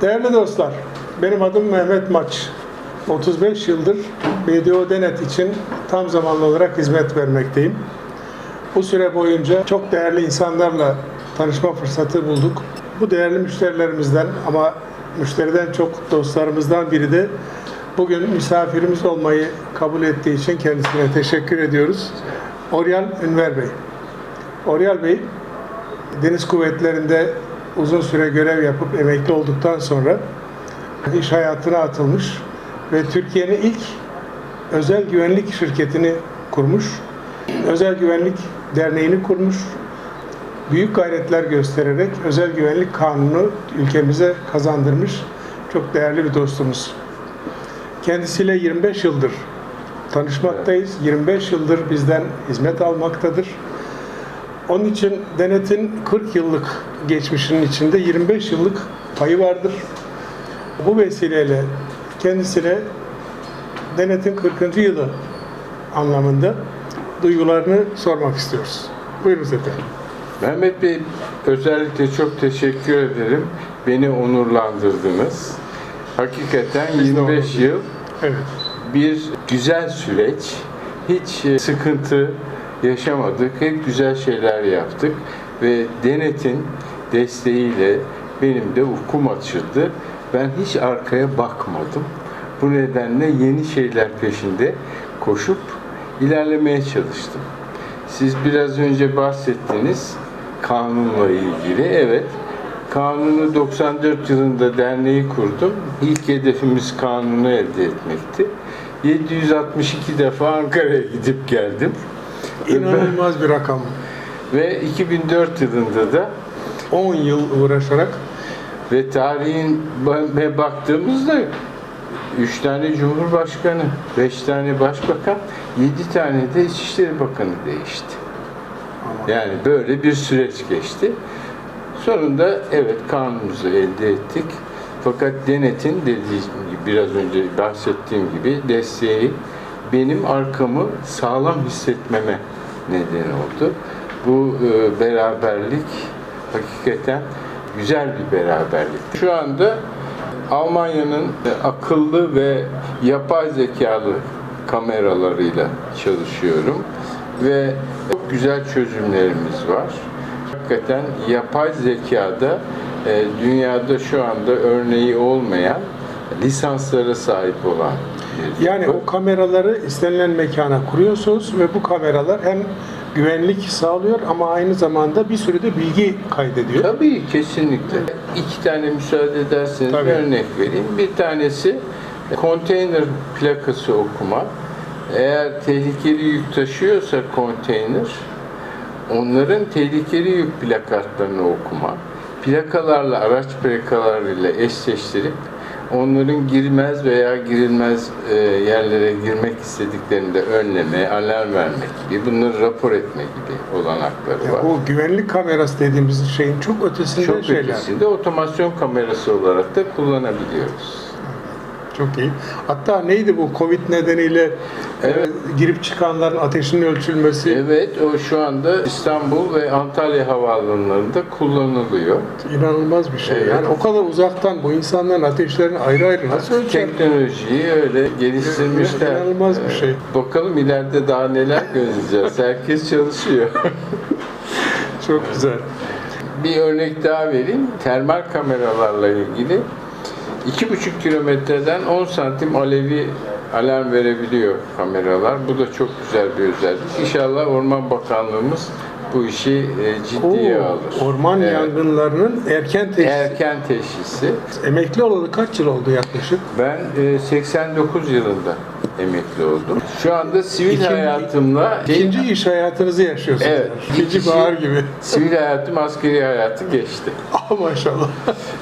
Değerli dostlar, benim adım Mehmet Maç. 35 yıldır BDO Denet için tam zamanlı olarak hizmet vermekteyim. Bu süre boyunca çok değerli insanlarla tanışma fırsatı bulduk. Bu değerli müşterilerimizden ama müşteriden çok dostlarımızdan biri de bugün misafirimiz olmayı kabul ettiği için kendisine teşekkür ediyoruz. Oryal Ünver Bey. Oryal Bey, Deniz Kuvvetleri'nde uzun süre görev yapıp emekli olduktan sonra iş hayatına atılmış ve Türkiye'nin ilk özel güvenlik şirketini kurmuş. Özel Güvenlik Derneği'ni kurmuş. Büyük gayretler göstererek özel güvenlik kanunu ülkemize kazandırmış. Çok değerli bir dostumuz. Kendisiyle 25 yıldır tanışmaktayız. 25 yıldır bizden hizmet almaktadır. Onun için denetin 40 yıllık geçmişinin içinde 25 yıllık payı vardır. Bu vesileyle kendisine denetin 40. yılı anlamında duygularını sormak istiyoruz. Buyurunuz efendim. Mehmet Bey özellikle çok teşekkür ederim. Beni onurlandırdınız. Hakikaten Biz de 25 onur yıl Evet. bir güzel süreç. Hiç e, sıkıntı yaşamadık. Hep güzel şeyler yaptık ve denetin desteğiyle benim de ufkum açıldı. Ben hiç arkaya bakmadım. Bu nedenle yeni şeyler peşinde koşup ilerlemeye çalıştım. Siz biraz önce bahsettiniz kanunla ilgili. Evet, kanunu 94 yılında derneği kurdum. İlk hedefimiz kanunu elde etmekti. 762 defa Ankara'ya gidip geldim. İnanılmaz bir rakam. Ve 2004 yılında da 10 yıl uğraşarak ve tarihin ve baktığımızda 3 tane Cumhurbaşkanı, 5 tane Başbakan, 7 tane de İçişleri Bakanı değişti. Yani böyle bir süreç geçti. Sonunda evet kanunumuzu elde ettik. Fakat denetin dediğim gibi biraz önce bahsettiğim gibi desteği benim arkamı sağlam hissetmeme neden oldu. Bu e, beraberlik hakikaten güzel bir beraberlik. Şu anda Almanya'nın akıllı ve yapay zekalı kameralarıyla çalışıyorum ve çok güzel çözümlerimiz var. Hakikaten yapay zekada e, dünyada şu anda örneği olmayan lisanslara sahip olan yani o kameraları istenilen mekana kuruyorsunuz ve bu kameralar hem güvenlik sağlıyor ama aynı zamanda bir sürü de bilgi kaydediyor. Tabii kesinlikle. İki tane müsaade ederseniz Tabii. bir örnek vereyim. Bir tanesi konteyner plakası okuma. Eğer tehlikeli yük taşıyorsa konteyner, onların tehlikeli yük plakatlarını okuma. Plakalarla, araç plakalarıyla eşleştirip onların girmez veya girilmez e, yerlere girmek istediklerinde önleme, alarm vermek gibi, bunları rapor etme gibi olanakları Ya var. o güvenlik kamerası dediğimiz şeyin çok ötesinde Çok şeyler. ötesinde otomasyon kamerası olarak da kullanabiliyoruz. Çok iyi. Hatta neydi bu Covid nedeniyle Evet. Girip çıkanların ateşinin ölçülmesi Evet, o şu anda İstanbul ve Antalya havaalanlarında kullanılıyor. inanılmaz bir şey. Evet. Yani o kadar uzaktan bu insanların ateşlerini ayrı ayrı nasıl ölçer? Teknolojiyi öyle geliştirmişler. İnanılmaz bir şey. Bakalım ileride daha neler göreceğiz. Herkes çalışıyor. Çok güzel. Bir örnek daha vereyim. Termal kameralarla ilgili 2,5 kilometreden 10 santim alevi alarm verebiliyor kameralar. Bu da çok güzel bir özellik. İnşallah Orman Bakanlığımız bu işi e, ciddiye Oo, alır. orman Evet. yangınlarının erken teşhis. Erken teşhisi. Emekli olalı kaç yıl oldu yaklaşık? Ben e, 89 yılında emekli oldum. Şu anda sivil İkinci- hayatımla İkinci iş hayatınızı yaşıyorsunuz. Evet. İkinci İkisi- bahar gibi. sivil hayatım askeri hayatı geçti. Ah maşallah.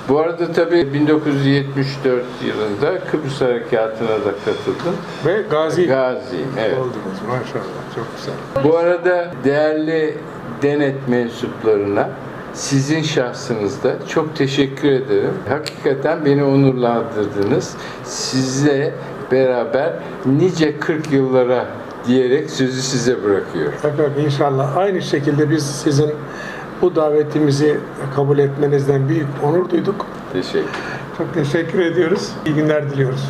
Bu arada tabii 1974 yılında Kıbrıs Harekatı'na da katıldım. Ve gazi Gaziyim, evet. oldunuz maşallah. Çok güzel. Bu arada değerli denet mensuplarına sizin şahsınızda çok teşekkür ederim. Hakikaten beni onurlandırdınız. Sizle beraber nice 40 yıllara diyerek sözü size bırakıyorum. Efendim inşallah aynı şekilde biz sizin bu davetimizi kabul etmenizden büyük onur duyduk. Teşekkür Çok teşekkür ediyoruz. İyi günler diliyoruz.